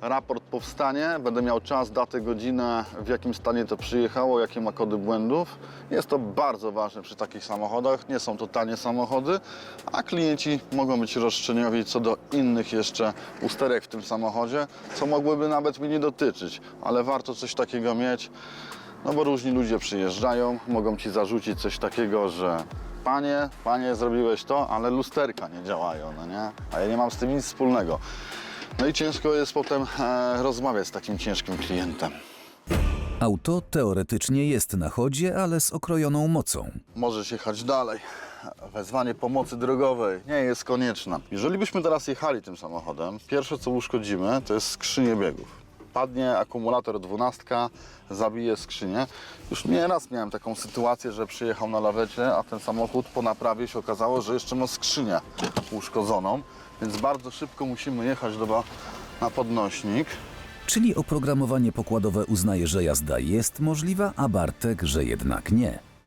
raport powstanie, będę miał czas, datę, godzinę, w jakim stanie to przyjechało, jakie ma kody błędów. Jest to bardzo ważne przy takich samochodach. Nie są to tanie samochody, a klienci mogą być roszczeniowi co do innych jeszcze usterek w tym samochodzie, co mogłyby nawet mnie nie dotyczyć, ale warto coś takiego mieć. No bo różni ludzie przyjeżdżają, mogą ci zarzucić coś takiego, że panie, panie zrobiłeś to, ale lusterka nie działają, no nie? A ja nie mam z tym nic wspólnego. No i ciężko jest potem e, rozmawiać z takim ciężkim klientem. Auto teoretycznie jest na chodzie, ale z okrojoną mocą. Możesz jechać dalej. Wezwanie pomocy drogowej nie jest konieczne. Jeżeli byśmy teraz jechali tym samochodem, pierwsze co uszkodzimy to jest skrzynię biegów. Padnie akumulator 12, zabije skrzynię. Już nieraz miałem taką sytuację, że przyjechał na lawecie, a ten samochód po naprawie się okazało, że jeszcze ma skrzynię uszkodzoną, więc bardzo szybko musimy jechać do, na podnośnik. Czyli oprogramowanie pokładowe uznaje, że jazda jest możliwa, a Bartek, że jednak nie.